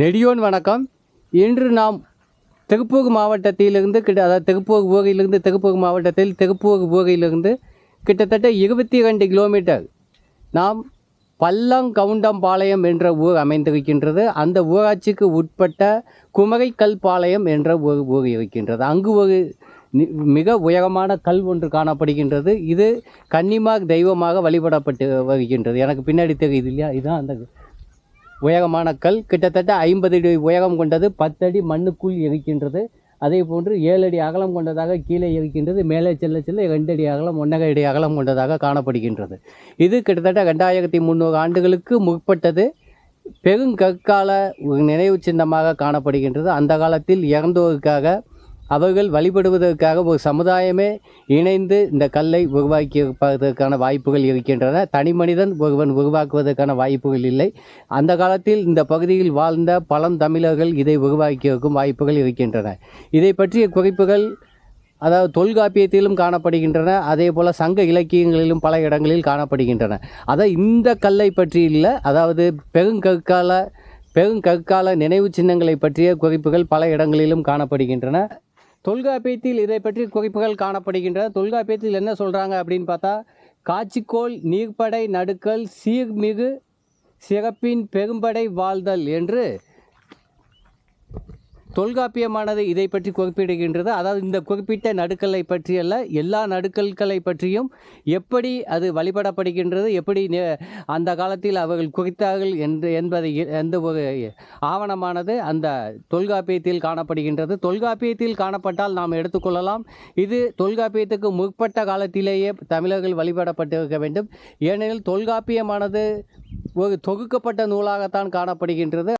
நெடியோன் வணக்கம். இன்று நாம் தெகுப்பூர் மாவட்டத்திலிருந்து கிட்ட அதாவது தெகுப்பூர் போகையிலிருந்து தெகுப்பூர் மாவட்டத்தில் தெகுப்பூர் போகையிலிருந்து கிட்டத்தட்ட இருபத்தி ரெண்டு கிலோமீட்டர் நாம் பல்லங்கவுண்டம்பாளையம் என்ற ஊர் அமைந்திருக்கின்றது. அந்த ஊராட்சிக்கு உட்பட்ட குமரைக்கல் பாளையம் என்ற ஒரு ஊர் இருக்கின்றது. அங்கு ஒரு மிக உயரமான கல் ஒன்று காணப்படுகின்றது. இது கன்னிமார் தெய்வமாக வழிபடப்பட்டு வருகின்றது. எனக்கு பின்னாடி தெரியுது இல்லையா? இதுதான் அந்த உயரமான கல் கிட்டத்தட்ட ஐம்பது அடி உயரம் கொண்டது பத்தடி மண்ணுக்குள் இருக்கின்றது. அதே போன்று ஏழு அடி அகலம் கொண்டதாக கீழே இருக்கின்றது மேலே செல்ல செல்ல ரெண்டு அடி அகலம் ஒன்றரை அடி அகலம் கொண்டதாக காணப்படுகின்றது. இது கிட்டத்தட்ட ரெண்டாயிரத்தி முந்நூறு ஆண்டுகளுக்கு முற்பட்டது. பெருங்கற்கால நினைவு சின்னமாக காணப்படுகின்றது. அந்த காலத்தில் இறந்தோருக்காக அவர்கள் வழிபடுவதற்காக ஒரு சமுதாயமே இணைந்து இந்த கல்லை உருவாக்கியிருப்பதற்கான வாய்ப்புகள் இருக்கின்றன. தனி மனிதன் ஒருவன் உருவாக்குவதற்கான வாய்ப்புகள் இல்லை. அந்த காலத்தில் இந்த பகுதியில் வாழ்ந்த பழம் தமிழர்கள் இதை உருவாக்கியிருக்கும் வாய்ப்புகள் இருக்கின்றன. இதை பற்றிய குறிப்புகள் அதாவது தொல்காப்பியத்திலும் காணப்படுகின்றன. அதே போல் சங்க இலக்கியங்களிலும் பல இடங்களில் காணப்படுகின்றன. அதை இந்த கல்லை பற்றி இல்லை. அதாவது பெருங்கற்கால பெருங்கற்கால நினைவு சின்னங்களை பற்றிய குறிப்புகள் பல இடங்களிலும் காணப்படுகின்றன. தொல்காப்பியத்தில் இதை பற்றி குறிப்புகள் காணப்படுகின்றன. தொல்காப்பியத்தில் என்ன சொல்கிறாங்க அப்படின்னு பார்த்தா காட்சிக்கோள் நீர்ப்படை நடுக்கல் சீர்மிகு சிறப்பின் பெரும்படை வாழ்தல் என்று தொல்காப்பியமானது இதை பற்றி குறிப்பிடுகின்றது. அதாவது இந்த குறிப்பிட்ட நடுக்கல்லை பற்றியல்ல எல்லா நடுக்கல்களை பற்றியும் எப்படி அது வழிபடப்படுகின்றது எப்படி நெ- அந்த காலத்தில் அவர்கள் குறித்தார்கள் என்று என்பதை எந்த ஒரு ஆவணமானது அந்த தொல்காப்பியத்தில் காணப்படுகின்றது. தொல்காப்பியத்தில் காணப்பட்டால் நாம் எடுத்துக்கொள்ளலாம். இது தொல்காப்பியத்துக்கு முற்பட்ட காலத்திலேயே தமிழர்கள் வழிபடப்பட்டிருக்க வேண்டும். ஏனெனில் தொல்காப்பியமானது ஒரு தொகுக்கப்பட்ட நூலாகத்தான் காணப்படுகின்றது.